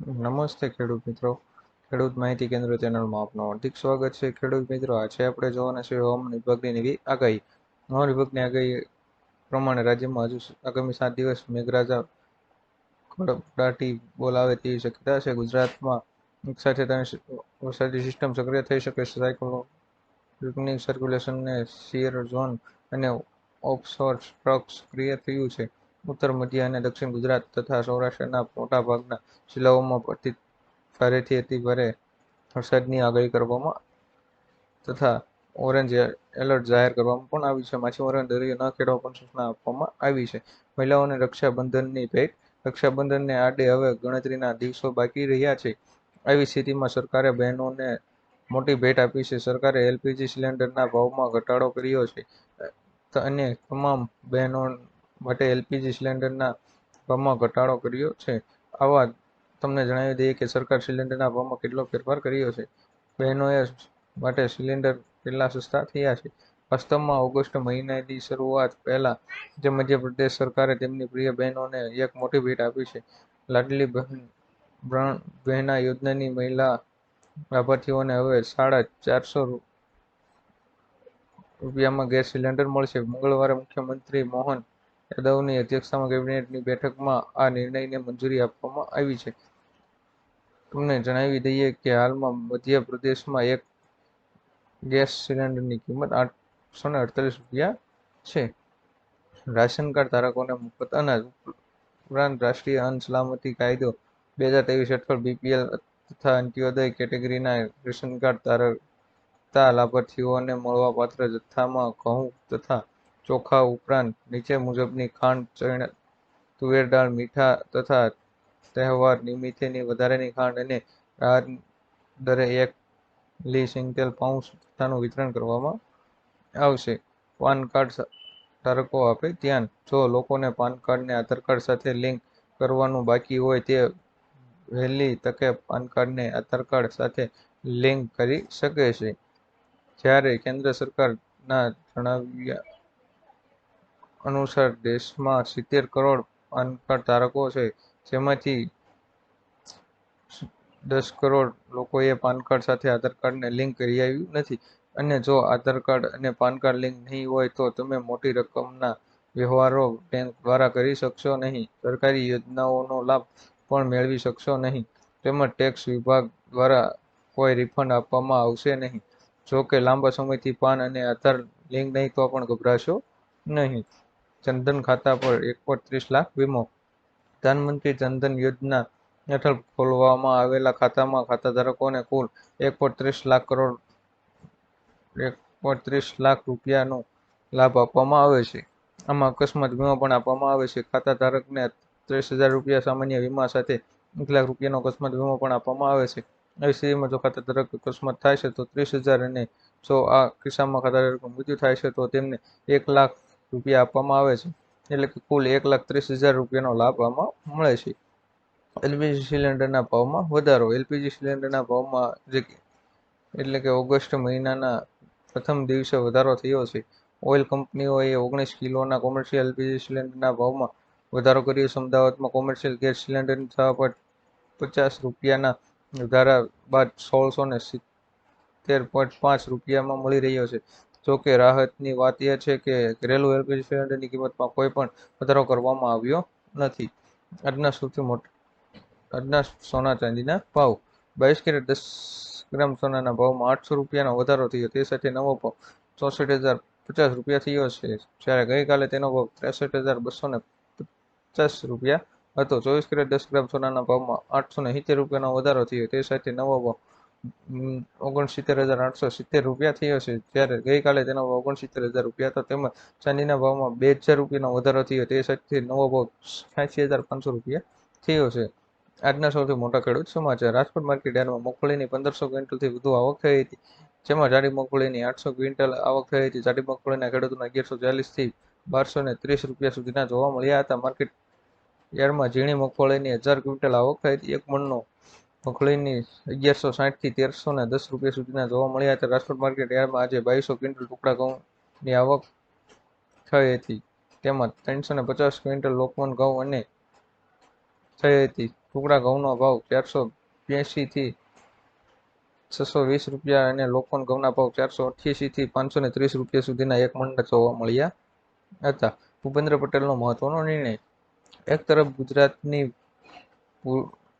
નમસ્તે ખેડૂત મિત્રો. ખેડૂત માહિતી કેન્દ્ર ચેનલમાં આપનું હાર્દિક સ્વાગત છે. ખેડૂત મિત્રો, આજે આપણે જોવાના છે હવામાન વિભાગની નવી આગાહી. હવામાન વિભાગની આગાહી પ્રમાણે રાજ્યમાં હજુ આગામી સાત દિવસ મેઘરાજા કડકડાટી બોલાવે તેવી શક્યતા છે. ગુજરાતમાં એક સાથે વરસાદી સિસ્ટમ સક્રિય થઈ શકે છે. સાયક્લોનિક સર્ક્યુલેશનને શિયર ઝોન અને ઓફશોર ટ્રક સક્રિય થયું છે. ઉત્તર મધ્ય અને દક્ષિણ ગુજરાત તથા સૌરાષ્ટ્રના મોટા ભાગના જિલ્લાઓમાં અતિ ભારેથી અતિ ભારે વરસાદની આગાહી કરવામાં તથા ઓરેન્જ એલર્ટ જાહેર કરવામાં પણ આવી છે. માછીમારોને દરિયો ન ખેડવા પણ સૂચના આપવામાં આવી છે. મહિલાઓને રક્ષાબંધનની ભેટ, રક્ષાબંધનને આડે હવે ગણતરીના દિવસો બાકી રહ્યા છે. આવી સ્થિતિમાં સરકારે બહેનોને મોટી ભેટ આપી છે. સરકારે એલપીજી સિલિન્ડરના ભાવમાં ઘટાડો કર્યો છે. અને તમામ બહેનો માટે એલપીજી સિલિન્ડરના ભાવમાં ઘટાડો કર્યો છે. આવા તમને જણાવી દઈએ કે સરકાર સિલિન્ડરના ભાવમાં કેટલો ફેરફાર કર્યો છે. બહેનોએ માટે સિલિન્ડર કેટલા સસ્તા થયા છે. વાસ્તવમાં ઓગસ્ટ મહિનાની શરૂઆત પહેલા જે મધ્યપ્રદેશ સરકારે તેમની પ્રિય બહેનોને એક મોટી ભેટ આપી છે. લાડલી બહેન બહેના યોજનાની મહિલા લાભાર્થીઓને હવે સાડા ચારસો રૂપિયામાં ગેસ સિલિન્ડર મળશે. મંગળવારે મુખ્યમંત્રી મોહન યાદવની અધ્યક્ષતામાં કેબિનેટની બેઠકમાં આ નિર્ણયને મંજૂરી આપવામાં આવી છે. તમને જણાવી દઈએ કે હાલમાં મધ્યપ્રદેશમાં એક ગેસ સિલિન્ડરની કિંમત આઠસો ને અડતાલીસ રૂપિયા છે. રાશન કાર્ડ ધારકોને મફત અનાજ ઉપરાંત રાષ્ટ્રીય અન્ન સલામતી કાયદો બે હજાર ત્રેવીસ હેઠળ બીપીએલ તથા અંત્યોદય કેટેગરીના રેશન કાર્ડ ધારકતા લાભાર્થીઓને મળવાપાત્ર જથ્થામાં ઘઉં તથા ચોખા ઉપરાંત નીચે મુજબની ખાંડ તુવેર દાળ, મીઠા તથા તહેવાર નિમિત્તેની વધારેની ખાંડ અને રાહત દરે એક લી સિંગતેલ પાઉચ તથાનું વિતરણ કરવામાં આવશે. પાન કાર્ડ ધારકો આપે ધ્યાન. જો લોકોને પાન કાર્ડને આધાર કાર્ડ સાથે લિંક કરવાનું બાકી હોય તે વહેલી તકે પાન કાર્ડને આધાર કાર્ડ સાથે લિંક કરી શકે છે. જ્યારે કેન્દ્ર સરકારના જણાવ્યા અનુસાર દેશમાં સિત્તેર કરોડ પાન કાર્ડ ધારકો છે, જેમાંથી દસ કરોડ લોકોએ પાન કાર્ડ સાથે આધાર કાર્ડને લિંક આવ્યું નથી. અને જો આધાર કાર્ડ અને પાન કાર્ડ લિંક નહીં હોય તો તમે મોટી રકમના વ્યવહારો બેંક દ્વારા કરી શકશો નહીં. સરકારી યોજનાઓનો લાભ પણ મેળવી શકશો નહીં. તેમજ ટેક્સ વિભાગ દ્વારા કોઈ રિફંડ આપવામાં આવશે નહીં. જો કે લાંબા સમયથી પાન અને આધાર લિંક નહીં તો પણ ગભરાશો નહીં. જનધન ખાતા પર એક લાખ વીમો. પ્રધાનમંત્રી જનધન યોજના હેઠળ ખોલવામાં આવેલા ખાતામાં ખાતાધારકોને કુલ એક લાખ કરોડ એક લાખ રૂપિયાનો લાભ આપવામાં આવે છે. આમાં અકસ્માત વીમો પણ આપવામાં આવે છે. ખાતાધારકને ત્રીસ હજાર રૂપિયા સામાન્ય વીમા સાથે એક લાખ રૂપિયાનો અકસ્માત વીમો પણ આપવામાં આવે છે. આવી સ્થિતિમાં જો ખાતાધારક અકસ્માત થાય છે, તો ત્રીસ હજાર અને જો આ કિસ્સામાં ખાતાધારકનું મૃત્યુ થાય છે, તો તેમને એક લાખ રૂપિયા આપવામાં આવે છે. એટલે કે કુલ એક લાખ ત્રીસ હજાર રૂપિયાનો લાભ આમાં મળે છે. એલપીજી સિલિન્ડરના ભાવમાં વધારો. એલપીજી સિલિન્ડરના ભાવમાં જે એટલે કે ઓગસ્ટ મહિનાના પ્રથમ દિવસે વધારો થયો છે. ઓઇલ કંપનીઓએ ઓગણીસ કિલોના કોમર્શિયલ એલપીજી સિલિન્ડરના ભાવમાં વધારો કર્યો છે. અમદાવાદમાં કોમર્શિયલ ગેસ સિલિન્ડરની છ પોઈન્ટ પચાસ રૂપિયાના વધારા બાદ સોળસો ને સિત્તેર પોઈન્ટ પાંચ રૂપિયામાં મળી રહ્યો છે. જોકે રાહતની વાત એ છે કે ઘરેલું એલપીજી સિલિન્ડરની કિંમતમાં કોઈ પણ વધારો કરવામાં આવ્યો નથી. આજના સૌથી મોટા, આજના સોના ચાંદીના ભાવ. બાવીસ કેરેટ દસ ગ્રામ સોનાના ભાવમાં આઠસો રૂપિયાનો વધારો થયો. તે સાથે નવો ભાવ ચોસઠ હજાર પચાસ રૂપિયા થયો છે. જ્યારે ગઈકાલે તેનો ભાવ ત્રેસઠ હજાર બસો ને પચાસ રૂપિયા હતો. ચોવીસ કેરેટ દસ ગ્રામ સોનાના ભાવમાં આઠસો ને સિત્તેર રૂપિયાનો વધારો થયો. તે સાથે નવો ભાવ ઓગણસિત્તેર હજાર આઠસો સિત્તેર રૂપિયા થયો છે. જ્યારે ગઈકાલે તેનો ભાવ ઓગણસિત્તેર હજાર રૂપિયા હતો. તેમજ ચાંદીના ભાવમાં બે હજાર રૂપિયાનો વધારો થયો. તે સાથે નવો ભાવ છ્યાસી હજાર પાંચસો રૂપિયા થયો છે. આજના સૌથી મોટા ખેડૂત સમાચાર. રાજકોટ માર્કેટ યાર્ડમાં મગફળીની પંદરસો ક્વિન્ટલથી વધુ આવક થઈ હતી. જેમાં જાડી મગફળીની આઠસો ક્વિન્ટલ આવક થઈ હતી. જાડી મગફળીના ખેડૂતોને અગિયારસો ચાલીસથી બારસો ને ત્રીસ રૂપિયા સુધીના જોવા મળ્યા હતા. માર્કેટ યાર્ડમાં ઝીણી મગફળીની હજાર ક્વિન્ટલ આવક થઈ હતી. એક મણનો મગફળીની અગિયારસો સાઠથી તેરસો ને દસ રૂપિયા સુધીના જોવા મળ્યા હતા. રાજકોટ માર્કેટ યાર્ડમાં આજે બાવીસો ક્વિન્ટલ ટુકડા ઘઉંની આવક થઈ હતી. તેમજ ત્રણસો ને પચાસ ક્વિન્ટલ લોકમન ઘઉં અને થઈ હતી. ટુકડા ઘઉંનો ભાવ ચારસો બ્યાસીથી છસો વીસ રૂપિયા અને લોકોન ઘઉંના ભાવ ચારસો અઠ્યાસીથી પાંચસો ને ત્રીસ રૂપિયા સુધીના એક મંડળ જોવા મળ્યા હતા. ભૂપેન્દ્ર પટેલનો મહત્વનો નિર્ણય. એક તરફ ગુજરાતની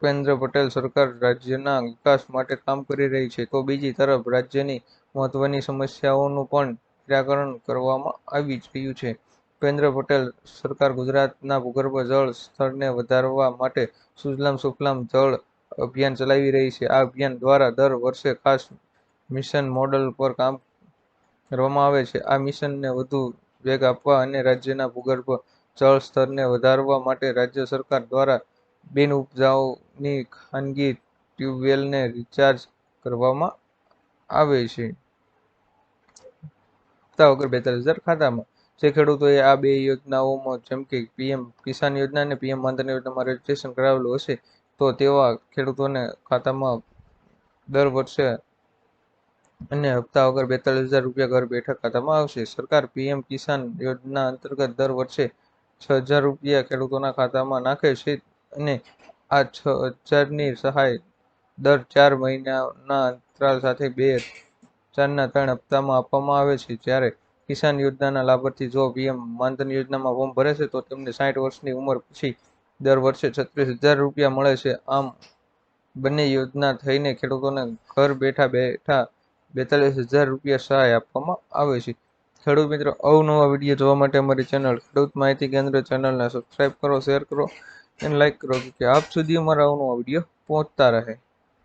ભૂપેન્દ્ર પટેલ સરકાર રાજ્યના વિકાસ માટે કામ કરી રહી છે. તો બીજી તરફ રાજ્યની મહત્વની સમસ્યાઓનું પણ નિરાકરણ કરવામાં આવી રહ્યું છે. ભૂપેન્દ્ર પટેલ સરકાર ગુજરાતના ભૂગર્ભ જળ સ્તરને વધારવા માટે સુજલામ સુફલામ જળ અભિયાન ચલાવી રહી છે. આ અભિયાન દ્વારા દર વર્ષે ખાસ મિશન મોડલ પર કામ કરવામાં આવે છે. આ મિશનને વધુ વેગ આપવા અને રાજ્યના ભૂગર્ભ જળ સ્તરને વધારવા માટે રાજ્ય સરકાર દ્વારા બિન ઉપજાઉની ખાનગી ટ્યુબવેલને રિચાર્જ કરવામાં આવે છે. વગર બેતાલીસ હજાર ખાતામાં. જે ખેડૂતોએ આ બે યોજનાઓમાં જેમ કે પીએમ કિસાન યોજના અને પીએમ માનધન યોજનામાં રજીસ્ટ્રેશન કરાવેલું હશે, તો તેવા ખેડૂતોને ખાતામાં દર વર્ષે અને હપ્તા વગર બેતાલીસ હજાર રૂપિયા ઘર બેઠા ખાતામાં આવશે. સરકાર પીએમ કિસાન યોજના અંતર્ગત દર વર્ષે છ હજાર રૂપિયા ખેડૂતોના ખાતામાં નાખે છે. અને આ છ હજારની સહાય દર ચાર મહિનાના અંતરાલ સાથે બે હજારના ત્રણ હપ્તામાં આપવામાં આવે છે. જ્યારે કિસાન યોજનાના લાભાર્થી જો પીએમ માનધન યોજનામાં ફોર્મ ભરે છે, તો તેમને સાઠ વર્ષની ઉંમર પછી દર વર્ષે છત્રીસ હજાર રૂપિયા મળે છે. આમ બંને યોજના થઈને ખેડૂતોને ઘર બેઠા બેઠા બેતાલીસ હજાર રૂપિયા સહાય આપવામાં આવે છે. ખેડૂત મિત્રો, અવનવા વીડિયો જોવા માટે અમારી ચેનલ ખેડૂત માહિતી કેન્દ્ર ચેનલને સબસ્ક્રાઇબ કરો શેર કરો અને લાઇક કરો કે આપ સુધી અમારા અવનવા વીડિયો પહોંચતા રહે.